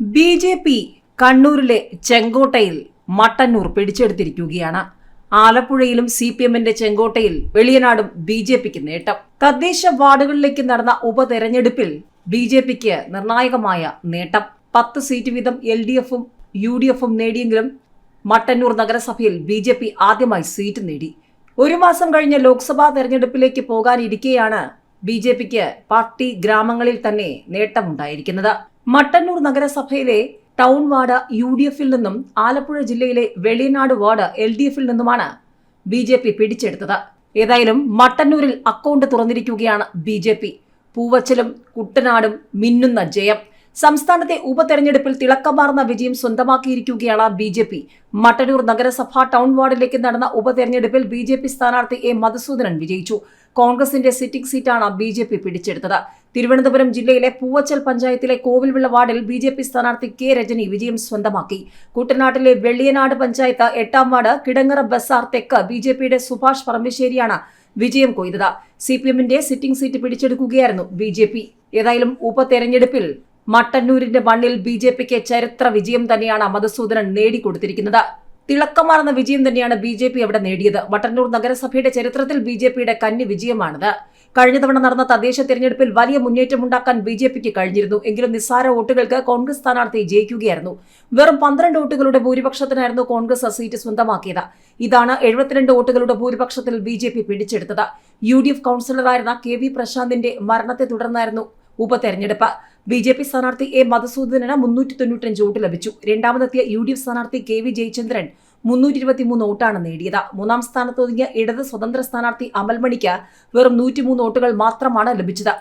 B J P കണ്ണൂരിലെ ചെങ്കോട്ടയിൽ മട്ടന്നൂർ പിടിച്ചെടുത്തിരിക്കുകയാണ്. ആലപ്പുഴയിലും സി പി എമ്മിന്റെ ചെങ്കോട്ടയിൽ വെളിയനാടും ബി ജെ പിക്ക് നേട്ടം. തദ്ദേശ വാർഡുകളിലേക്ക് നടന്ന ഉപതെരഞ്ഞെടുപ്പിൽ ബി ജെ പിക്ക് നിർണായകമായ നേട്ടം. പത്ത് സീറ്റ് വീതം എൽ ഡി എഫും യു ഡി എഫും നേടിയെങ്കിലും മട്ടന്നൂർ നഗരസഭയിൽ ബി ജെ പി ആദ്യമായി സീറ്റ് നേടി. ഒരു മാസം കഴിഞ്ഞ ലോക്സഭാ തെരഞ്ഞെടുപ്പിലേക്ക് പോകാനിരിക്കെയാണ് ബി ജെ പിക്ക് പാർട്ടി ഗ്രാമങ്ങളിൽ തന്നെ നേട്ടമുണ്ടായിരിക്കുന്നത്. മട്ടന്നൂർ നഗരസഭയിലെ ടൗൺ വാർഡ് യു ഡി എഫിൽ നിന്നും ആലപ്പുഴ ജില്ലയിലെ വെളിയനാട് വാർഡ് എൽ ഡി എഫിൽ നിന്നുമാണ് ബി ജെ പി പിടിച്ചെടുത്തത്. ഏതായാലും മട്ടന്നൂരിൽ അക്കൗണ്ട് തുറന്നിരിക്കുകയാണ് ബി ജെ പി പൂവച്ചലും കുട്ടനാടും മിന്നുന്ന ജയം. സംസ്ഥാനത്തെ ഉപതെരഞ്ഞെടുപ്പിൽ തിളക്കമാർന്ന വിജയം സ്വന്തമാക്കിയിരിക്കുകയാണ് ബി ജെ പി. മട്ടന്നൂർ നഗരസഭ ടൗൺ വാർഡിലേക്ക് നടന്ന ഉപതെരഞ്ഞെടുപ്പിൽ ബി ജെ പി സ്ഥാനാർത്ഥി എ മധുസൂദനൻ വിജയിച്ചു. കോൺഗ്രസിന്റെ സിറ്റിംഗ് സീറ്റാണ് ബി ജെ പി പിടിച്ചെടുത്തത്. തിരുവനന്തപുരം ജില്ലയിലെ പൂവച്ചൽ പഞ്ചായത്തിലെ കോവിൽവിള വാർഡിൽ ബി ജെ പി സ്ഥാനാർത്ഥി കെ രജനി വിജയം സ്വന്തമാക്കി. കുട്ടനാട്ടിലെ വെള്ളിയനാട് പഞ്ചായത്ത് എട്ടാം വാർഡ് കിടങ്ങറ ബസാർ തെക്ക് ബി ജെ പിയുടെ സുഭാഷ് പറമ്പിശ്ശേരിയാണ് വിജയം കൊയ്തത്. സി പി എമ്മിന്റെ സിറ്റിംഗ് സീറ്റ് പിടിച്ചെടുക്കുകയായിരുന്നു ബി ജെ പി. ഏതായാലും ഉപതെരഞ്ഞെടുപ്പിൽ മട്ടന്നൂരിന്റെ മണ്ണിൽ ബി ജെ പിക്ക് ചരിത്ര വിജയം തന്നെയാണ് മധുസൂദനൻ നേടിക്കൊടുത്തിരിക്കുന്നത്. തിളക്കമാർന്ന വിജയം തന്നെയാണ് ബി ജെ പി അവിടെ നേടിയത്. മട്ടന്നൂർ നഗരസഭയുടെ ചരിത്രത്തിൽ ബി ജെ പിയുടെ കന്നി വിജയമാണിത്. കഴിഞ്ഞ തവണ നടന്ന തദ്ദേശ തെരഞ്ഞെടുപ്പിൽ വലിയ മുന്നേറ്റമുണ്ടാക്കാൻ ബി ജെ പിക്ക് കഴിഞ്ഞിരുന്നു. എങ്കിലും നിസ്സാര വോട്ടുകൾക്ക് കോൺഗ്രസ് സ്ഥാനാർത്ഥി ജയിക്കുകയായിരുന്നു. വെറും പന്ത്രണ്ട് വോട്ടുകളുടെ ഭൂരിപക്ഷത്തിനായിരുന്നു കോൺഗ്രസ് സീറ്റ് സ്വന്തമാക്കിയത്. ഇതാണ് എഴുപത്തിരണ്ട് വോട്ടുകളുടെ ഭൂരിപക്ഷത്തിൽ ബി ജെ പി പിടിച്ചെടുത്തത്. യു ഡി എഫ് കൌൺസിലറായിരുന്ന കെ വി പ്രശാന്തിന്റെ മരണത്തെ തുടർന്നായിരുന്നു ഉപതെരഞ്ഞെടുപ്പ്. ബി ജെ പി സ്ഥാനാർത്ഥി എ മധുസൂദനന് മുന്നൂറ്റി തൊണ്ണൂറ്റഞ്ച് വോട്ട് ലഭിച്ചു. രണ്ടാമതെത്തിയ യു ഡി എഫ് സ്ഥാനാർത്ഥി കെ വി ജയചന്ദ്രൻ മുന്നൂറ്റി ഇരുപത്തിമൂന്ന് വോട്ടാണ് നേടിയത്. മൂന്നാം സ്ഥാനത്തൊതുങ്ങിയ ഇടത് സ്വതന്ത്ര സ്ഥാനാർത്ഥി അമൽമണിക്ക് വെറും നൂറ്റിമൂന്ന് വോട്ടുകൾ മാത്രമാണ് ലഭിച്ചത്.